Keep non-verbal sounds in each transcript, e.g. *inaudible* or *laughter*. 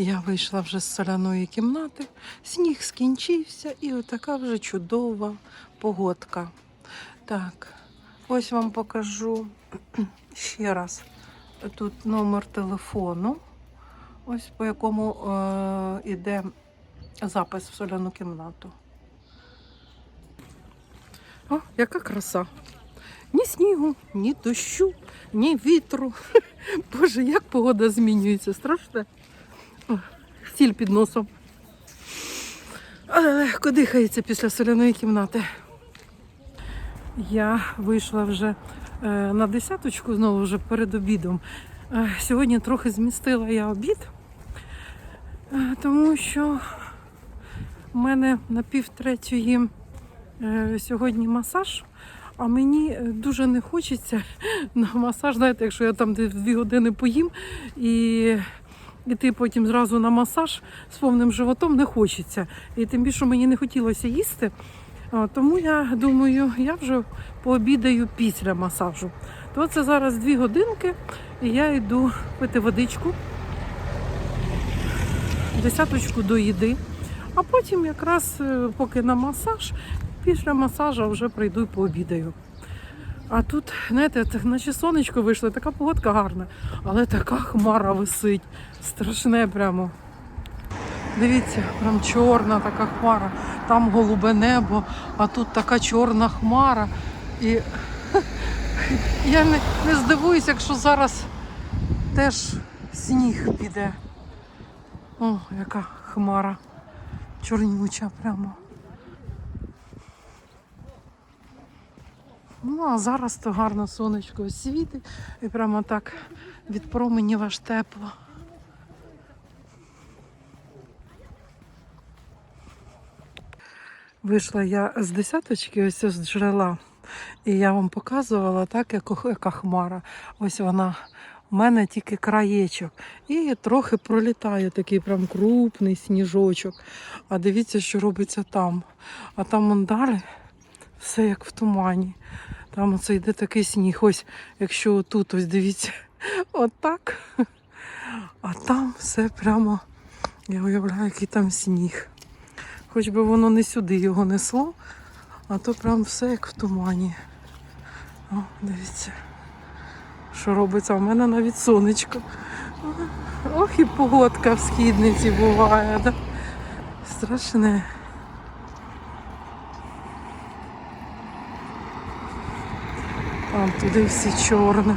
Я вийшла вже з соляної кімнати, сніг скінчився і отака вже чудова погодка. Так, ось вам покажу ще раз. Тут номер телефону, ось по якому е, іде запис в соляну кімнату. О, яка краса! Ні снігу, ні дощу, ні вітру. *laughs* Боже, як погода змінюється, страшне. О, Стіль під носом. Але легко дихається після соляної кімнати. Я вийшла вже е, на десяточку, знову вже перед обідом. Е, сьогодні трохи змістила я обід, е, тому що в мене на півтретьої сьогодні масаж. А мені дуже не хочеться *laughs* на масаж. Знаєте, якщо я там дві години поїм і іти потім зразу на масаж з повним животом не хочеться. І тим більше мені не хотілося їсти. Тому я думаю, я вже пообідаю після масажу. То це зараз дві годинки, і я йду пити водичку, десяточку до їди. А потім якраз е, поки на масаж, після масажу вже прийду і пообідаю. А тут, знаєте, наче сонечко вийшло, така погодка гарна, але така хмара висить. Страшне прямо. Дивіться, прям чорна така хмара. Там голубе небо, а тут така чорна хмара. І *laughs* я не, не здивуюся, якщо зараз теж сніг піде. О, яка хмара. Чорнюча прямо. Ну, а зараз то гарно сонечко світить і прямо так від променів аж тепло. Вийшла я з десяточки, ось з джерела, і я вам показувала так, як, яка хмара. Ось вона у мене тільки краєчок. І трохи пролітає такий прям крупний сніжочок. А дивіться, що робиться там. А там вон далі все як в тумані. Там оце йде такий сніг. Ось, якщо тут, ось дивіться, *laughs* отак. А там все прямо, я уявляю, який там сніг. Хоч би воно не сюди його несло, а то прям все як в тумані. О, дивіться, що робиться. У мене навіть сонечко. Ох і погодка в східниці буває. Да? Страшне. Там туди всі чорне.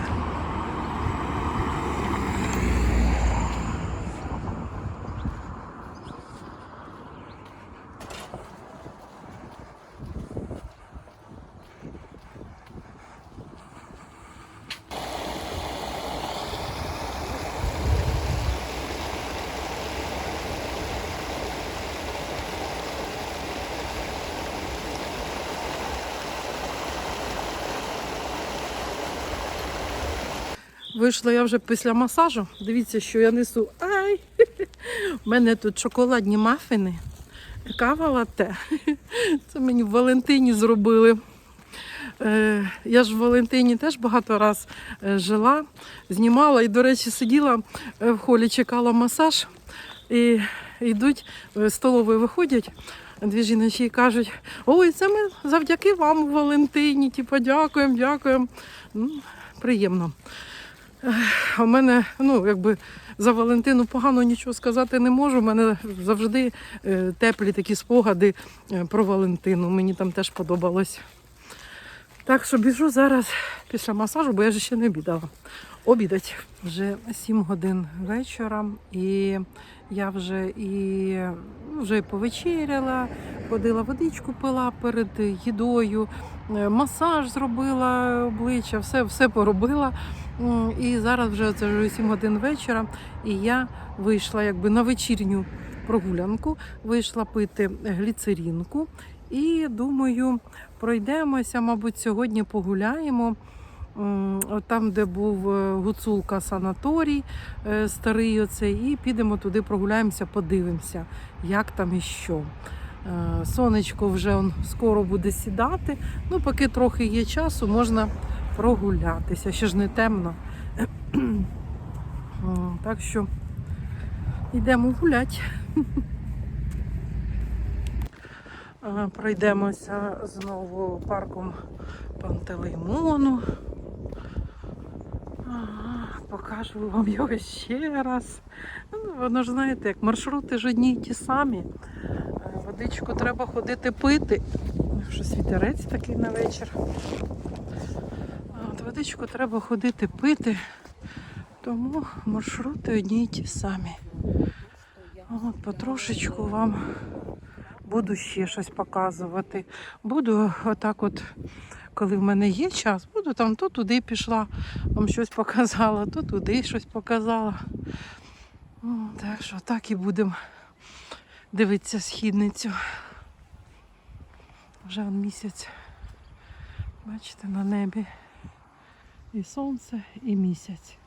Вийшла я вже після масажу. Дивіться, що я несу. Ай! У мене тут шоколадні мафіни, кава латте. Це мені в Валентині зробили. Е, Я ж в Валентині теж багато раз е, жила, знімала і, до речі, сиділа е, в холі, чекала масаж. І йдуть, з виходять. Дві жіночі кажуть, ой, це ми завдяки вам Валентині. Типу, дякуємо, дякуємо. Ну, приємно. В мене, ну, якби за Валентину погано нічого сказати не можу. У мене завжди е, теплі такі спогади е, про Валентину. Мені там теж подобалось. Так що біжу зараз після масажу, бо я ще не обідала. Обідать. Вже 7 годин вечора, і я вже і ну, вже повечеряла, ходила водичку пила перед їдою, е, масаж зробила обличчя, все, все поробила. І зараз вже це вже 7 годин вечора, і я вийшла якби на вечірню прогулянку, вийшла пити гліцерінку. І думаю, пройдемося, мабуть, сьогодні погуляємо. Там, де був е, гуцулка санаторій е, старий, оцей, і підемо туди, прогуляємося, подивимося, як там і що. Е, Сонечко вже скоро буде сідати. Ну, поки трохи є часу, можна прогулятися. Ще ж не темно. Так що Йдемо гуляти. Пройдемося знову парком Пантелеймону. Покажу вам його ще раз. Ну, Воно ж знаєте, як маршрути ж одні й ті самі. Е, Водичку треба ходити пити. Щось вітерець такий на вечір. От водичку треба ходити пити, тому маршрути одні й ті самі. От, потрошечку вам буду ще щось показувати. Буду отак от, коли в мене є час, буду там то туди пішла, вам щось показала, то туди щось показала. Так що так і будемо дивитися східницю. Вже місяць. Бачите, на небі і сонце, і місяць.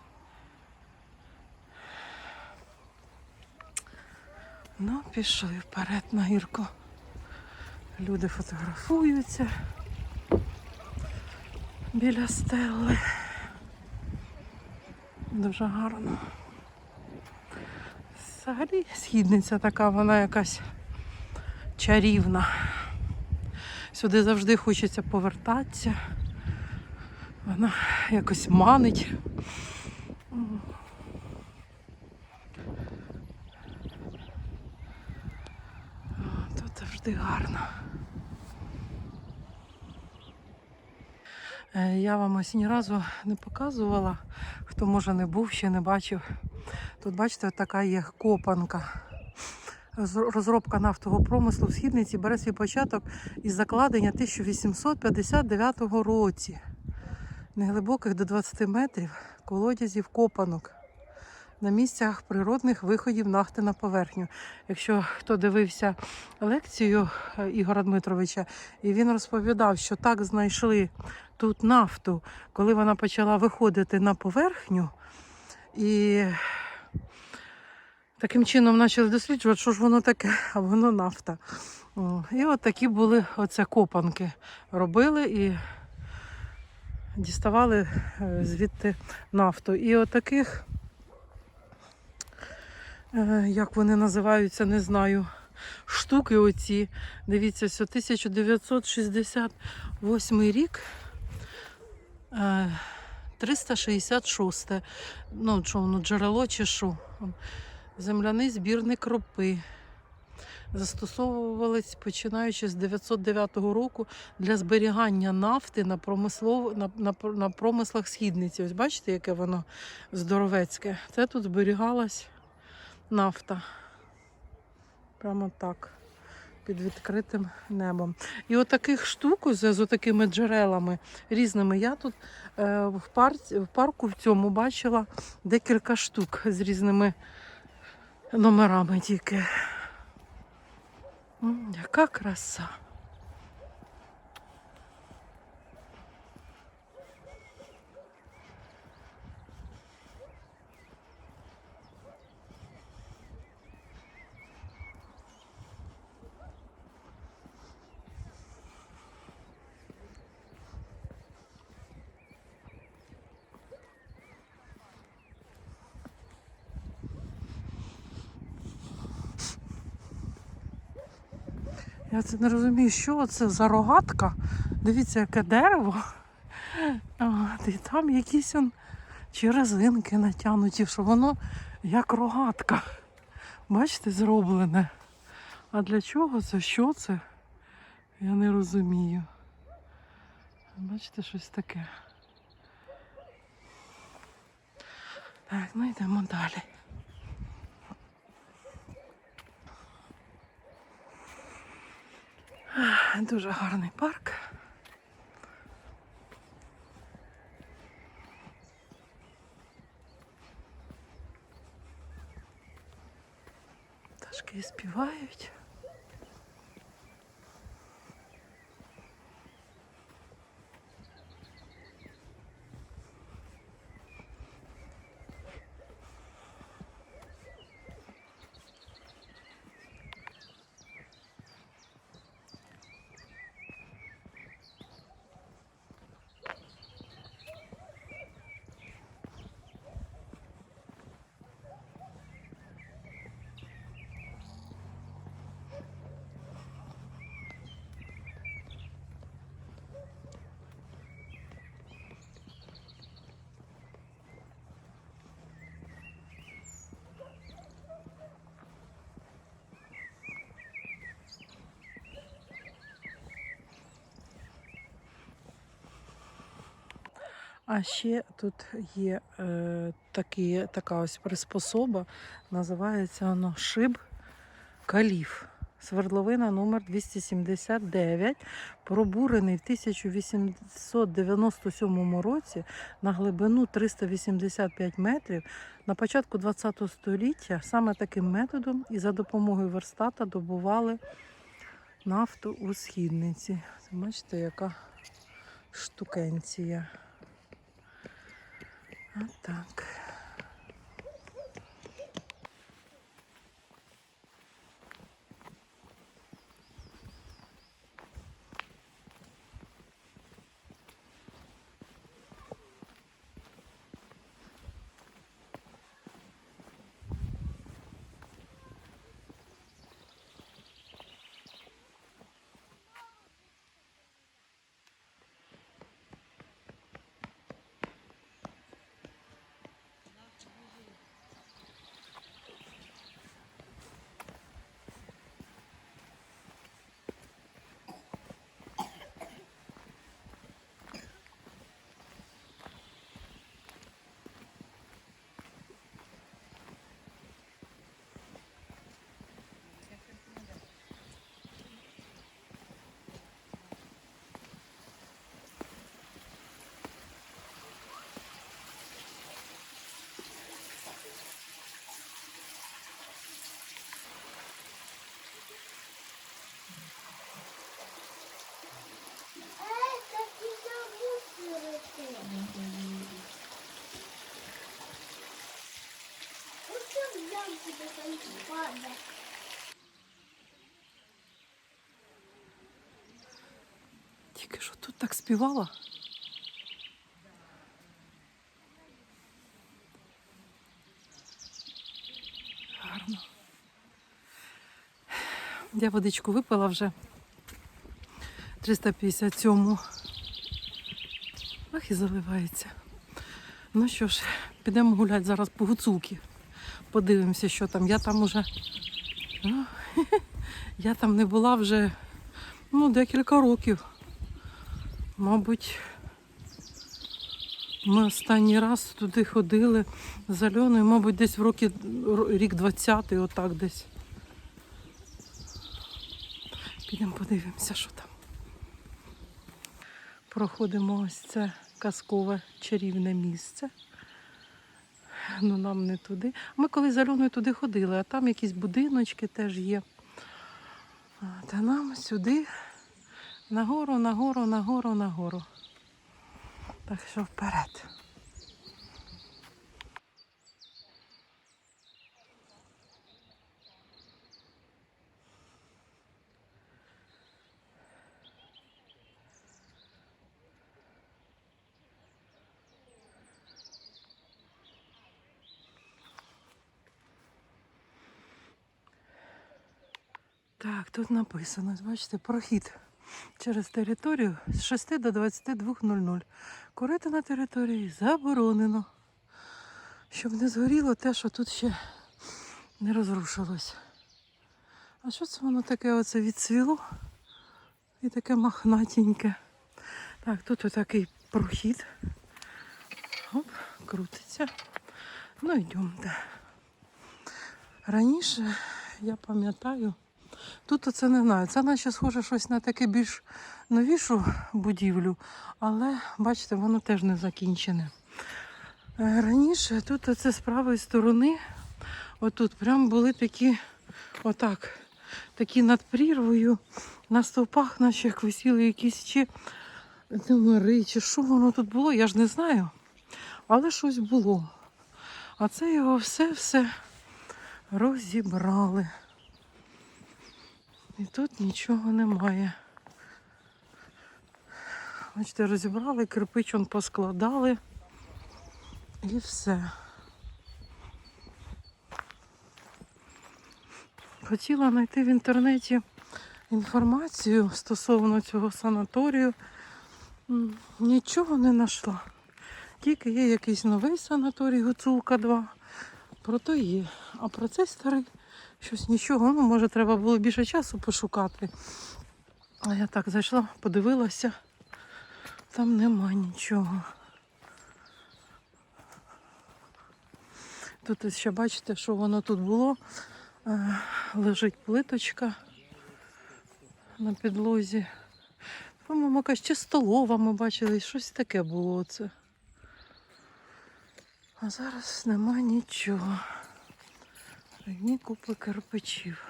Ну, пішли вперед на гірку. Люди фотографуються біля стели. Дуже гарно. Взагалі східниця така, вона якась чарівна. Сюди завжди хочеться повертатися. Вона якось манить. Тут завжди гарно. Я вам ось ні разу не показувала, хто може не був, ще не бачив. Тут, бачите, така є копанка. Розробка нафтового промислу в східниці бере свій початок із закладення 1859 році. Неглибоких до 20 метрів колодязів копанок на місцях природних виходів нафти на поверхню. Якщо хто дивився лекцію е, Ігора Дмитровича, і він розповідав, що так знайшли тут нафту, коли вона почала виходити на поверхню, і таким чином почали досліджувати, що ж воно таке, а воно нафта. І от такі були оце копанки. Робили і діставали е, звідти нафту. І отаких, е, як вони називаються, не знаю. Штуки оці. Дивіться, 1968 рік. Е, 366. Ну, що воно, джерело чи що. Земляний збірник ропи. Застосовувались починаючи з 909 року для зберігання нафти на, промислов... на, на, на промислах східниці. Ось бачите, яке воно здоровецьке. Це тут зберігалась нафта. Прямо так. Під відкритим небом. І отаких штук з, з отакими джерелами різними. Я тут е, в, пар, в парку в цьому бачила декілька штук з різними номерами тільки. Яка краса. Я це не розумію, що це за рогатка. Дивіться, яке дерево. От, і там якісь он, чи резинки натягнуті, що воно як рогатка. Бачите, зроблене. А для чого це? Що це? Я не розумію. Бачите, щось таке. Так, ну йдемо далі. Дуже гарний парк. Пташки співають. А ще тут є е, такі, така ось приспособа, називається воно шиб каліф. Свердловина номер 279, пробурений в 1897 році на глибину 385 метрів. На початку ХХ століття саме таким методом і за допомогою верстата добували нафту у східниці. Бачите, яка штукенція. Отак. Так співала. Гарно. Я водичку випила вже 357. Ах, і заливається. Ну що ж, підемо гуляти зараз по гуцулки. Подивимося, що там. Я там уже. *laughs* Я там не була вже ну, декілька років. Мабуть, ми останній раз туди ходили з Альоною, мабуть, десь в роки, рік 20-й, отак десь. Підемо подивимося, що там. Проходимо ось це казкове чарівне місце. Ну, нам не туди. Ми коли з Альоною туди ходили, а там якісь будиночки теж є. Та нам сюди Нагору, нагору, нагору, нагору. Так що вперед. Так, тут написано, бачите, прохід через територію з 6 до 22.00. Курити на території заборонено. Щоб не згоріло те, що тут ще не розрушилось. А що це воно таке оце відцвіло? І таке махнатеньке. Так, тут отакий прохід. Оп, крутиться. Ну йдемте. Раніше, я пам'ятаю, Тут оце не знаю. Це наче схоже щось на таке більш новішу будівлю, але бачите, воно теж не закінчене. Е, Раніше тут оце з правої сторони, отут прям були такі, отак, такі над прірвою, на стовпах, наче висіли якісь чи номери, чи що воно тут було, я ж не знаю. Але щось було. А це його все-все розібрали. І тут нічого немає. Бачите, розібрали, кирпич он поскладали і все. Хотіла знайти в інтернеті інформацію стосовно цього санаторію. Нічого не знайшла. Тільки є якийсь новий санаторій Гуцулка 2. Про то є. А про цей старий щось нічого. Ну, може, треба було більше часу пошукати. А я так зайшла, подивилася, там нема нічого. Тут ще бачите, що воно тут було. Е, лежить плиточка на підлозі. По-моєму, якась ще столова ми бачили, щось таке було це. А зараз нема нічого. Одні купи кирпичів.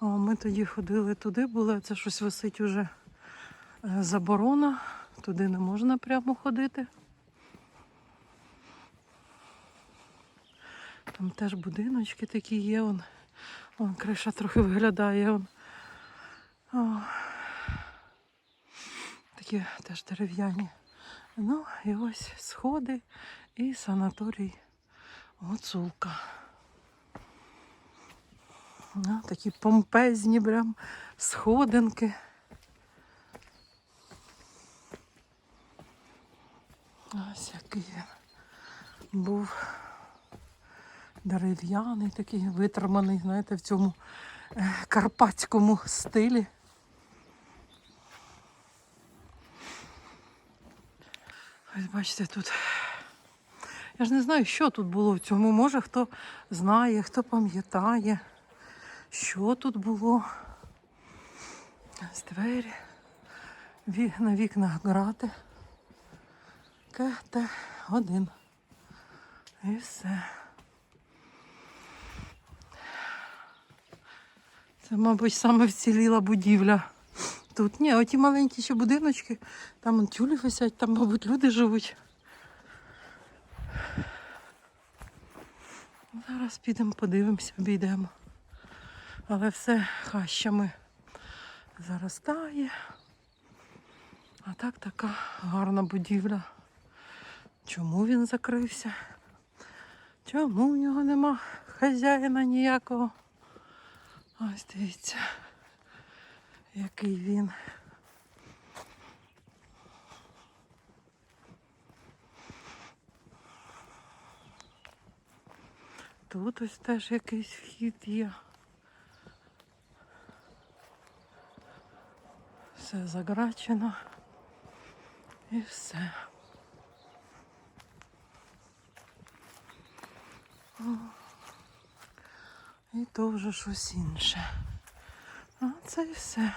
О, ми тоді ходили туди, були, це щось висить уже е, заборона. Туди не можна прямо ходити. Там теж будиночки такі є. Вон, вон криша трохи виглядає. Вон. О. Такі теж дерев'яні. Ну, і ось сходи і санаторій Гуцулка. Ну, такі помпезні прям сходинки. Ось який він був дерев'яний, такий витриманий, знаєте, в цьому е, карпатському стилі. Ось бачите, тут. Я ж не знаю, що тут було в цьому. Може, хто знає, хто пам'ятає, що тут було. Ось двері. Ві- На вікнах грати. КТ один. І все. Це, мабуть, саме вціліла будівля. Тут ні, оті маленькі ще будиночки, там он тюлі висять, там, мабуть, люди живуть. Зараз підемо, подивимося, обійдемо. Але все хащами заростає. А так така гарна будівля. Чому він закрився? Чому в нього нема хазяїна ніякого? Ось дивіться, який він. Тут ось теж якийсь вхід є. Все заграчено. І все. І то вже щось інше. А це і все.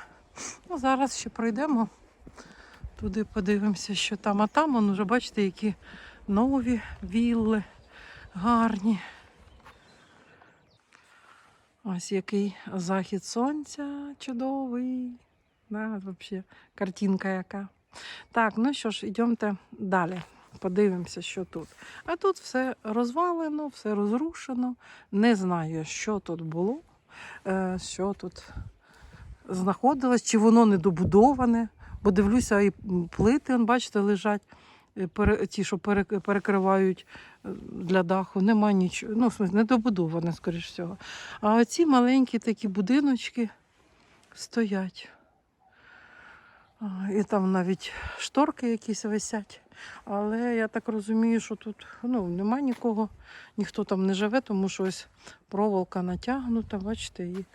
Ну, зараз ще пройдемо. Туди подивимося, що там, а там, он уже бачите, які нові вілли, гарні. Ось який захід сонця чудовий. Да, взагалі, картинка яка. Так, ну що ж, йдемте далі. Подивимося, що тут. А тут все розвалено, все розрушено. Не знаю, що тут було, е, що тут знаходилось, чи воно недобудоване. Бо дивлюся, і плити, бачите, лежать, е, ті, що перекривають е, для даху. Нема нічого. Ну, в смысле, недобудоване, скоріш всього. А оці маленькі такі будиночки стоять. І там навіть шторки якісь висять. Але я так розумію, що тут ну, нема нікого, ніхто там не живе, тому що ось проволока натягнута, бачите, і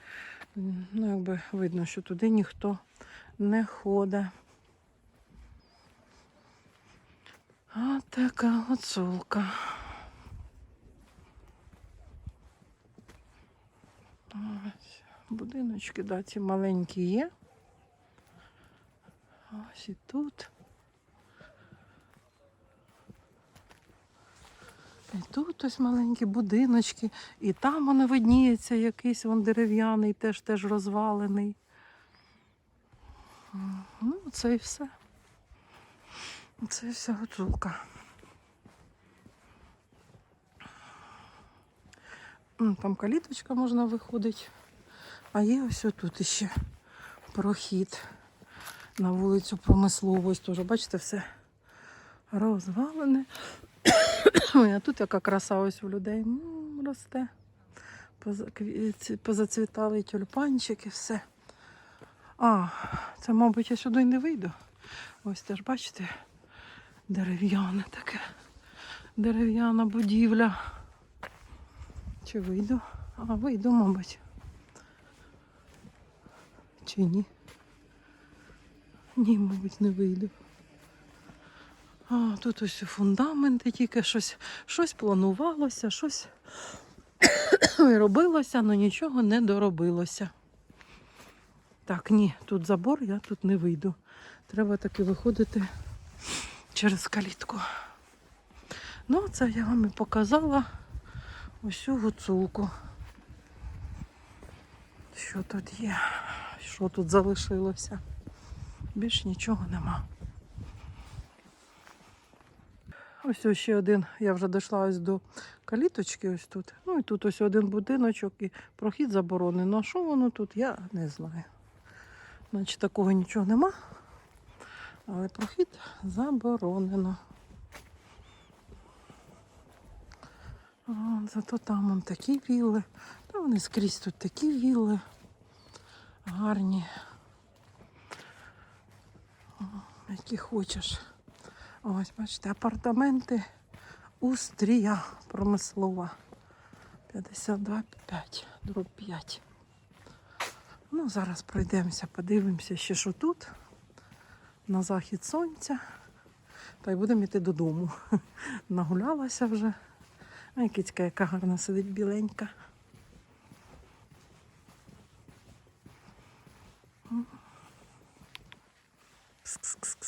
ну, якби видно, що туди ніхто не ходить. А така гуцулка. Ось, будиночки, да, ці маленькі є. Ось і тут. І тут ось маленькі будиночки, і там воно видніється якийсь вон дерев'яний, теж теж розвалений. Ну, це і все. Це і вся гуцулка. Там каліточка можна виходити. А є ось тут іще прохід на вулицю промисловість. Теж, бачите, все розвалене. Ой, а тут яка краса ось у людей М, росте. Позацвітали тюльпанчики, все. А, це, мабуть, я сюди не вийду. Ось теж, бачите, дерев'яне таке. Дерев'яна будівля. Чи вийду? А, вийду, мабуть. Чи ні? Ні, мабуть, не вийду. А, тут ось фундаменти, тільки щось, щось планувалося, щось *coughs* робилося, але нічого не доробилося. Так, ні, тут забор, я тут не вийду. Треба таки виходити через калітку. Ну, це я вам і показала ось гуцулку. Що тут є? Що тут залишилося? Більш нічого нема. Ось ось ще один, я вже дійшла ось до каліточки ось тут. Ну і тут ось один будиночок і прохід заборонено. А що воно тут, я не знаю. Значить, такого нічого нема. Але прохід заборонено. А, зато там он такі вілли. Та вони скрізь тут такі вілли. Гарні. Які хочеш. Ось, бачите, апартаменти Устрія промислова. 52,5, дроб 5. Ну, зараз пройдемося, подивимося ще, що тут. На захід сонця. Та й будемо йти додому. *laughs* Нагулялася вже. Ай, кицька, яка гарна сидить біленька. Кс-кс-кс-кс.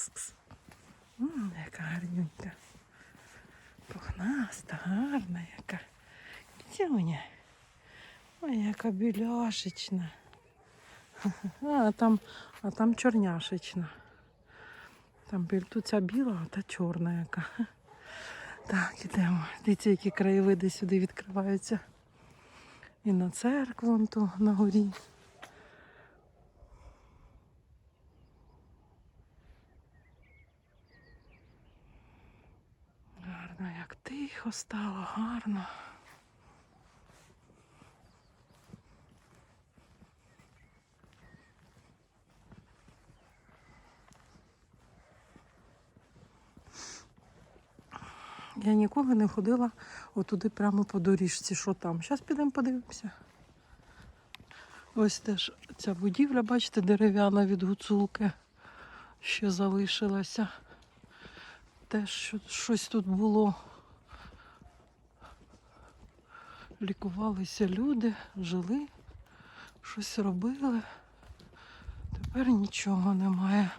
Яка гарнюнька. Пухнаста, гарна яка. Кітюня. Ой, яка біляшечна. *laughs* А там, а там чорняшечна. Там тут ця біла, а та чорна яка. *laughs* Так, ідемо. Дивіться, які краєвиди сюди відкриваються. І на церкву ту на горі. Гарно, як тихо стало, гарно. Я ніколи не ходила отуди прямо по доріжці, що там. Зараз підемо подивимося. Ось теж ця будівля, бачите, дерев'яна від гуцулки ще залишилася. Теж що- щось тут було. Лікувалися люди, жили, щось робили. Тепер нічого немає.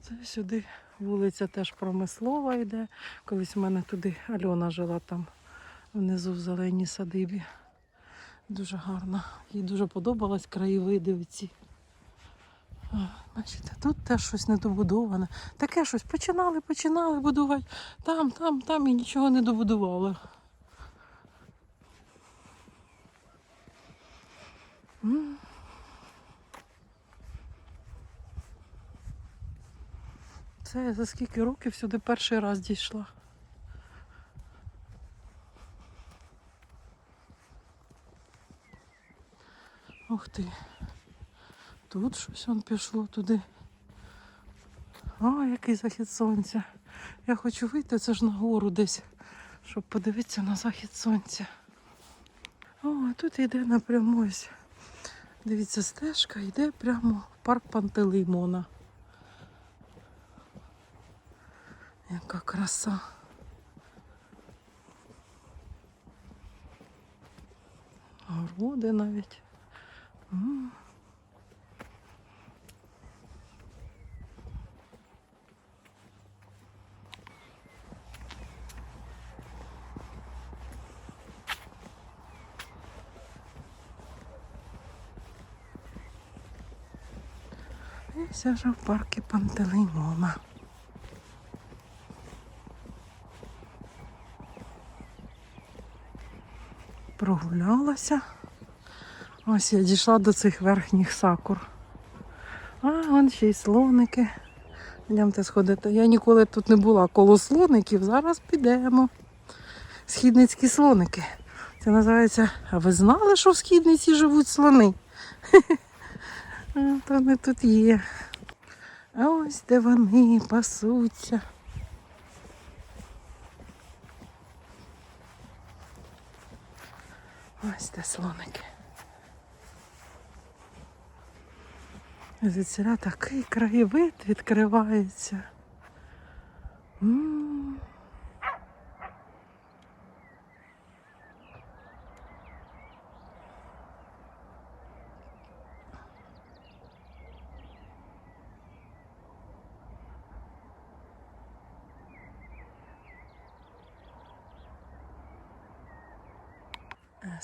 Це сюди вулиця теж промислова йде. Колись в мене туди Альона жила там внизу в зеленій садибі. Дуже гарно. Їй дуже подобалось краєвиди оці. Бачите, тут теж щось недобудоване. Таке щось починали, починали будувати там, там, там і нічого не добудували. Це за скільки років сюди перший раз дійшла. Ух ти. Тут щось он пішло туди. О, який захід сонця. Я хочу вийти, це ж нагору десь, щоб подивитися на захід сонця. О, а тут йде напряму ось. Дивіться, стежка йде прямо в парк Пантелеймона. Яка краса. Городи навіть. Все ж в парку Пантелеймона. прогулялася. Ось я дійшла до цих верхніх сакур. А, вон ще й слоники. Йдемте сходити. Я ніколи тут не була коло слоників. Зараз підемо. Східницькі слоники. Це називається. А ви знали, що в східниці живуть слони? *laughs* То вони тут є. А ось де вони пасуться. Ось де слоники. Звідси такий краєвид відкривається. М -м -м.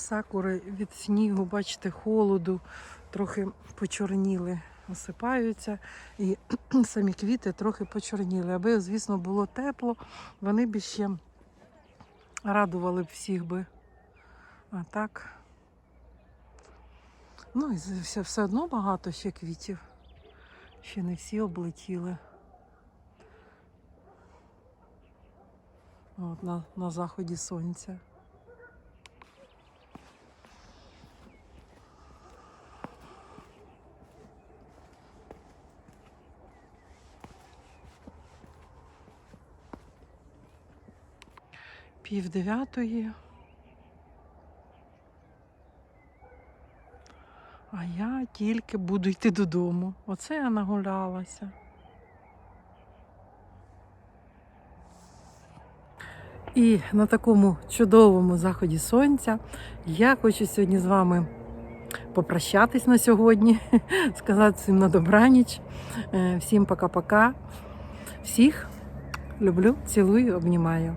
Сакури від снігу, бачите, холоду, трохи почорніли, осипаються, і *clears throat* самі квіти трохи почорніли. Аби, звісно, було тепло, вони б ще радували б всіх би. А так. Ну і все, все одно багато ще квітів. Ще не всі облетіли. От на, на заході сонця. Пів дев'ятої. А я тільки буду йти додому. Оце я нагулялася. І на такому чудовому заході сонця я хочу сьогодні з вами попрощатись на сьогодні, *laughs* сказати всім на добраніч, Е, всім пока-пока. Всіх люблю, цілую, обнімаю.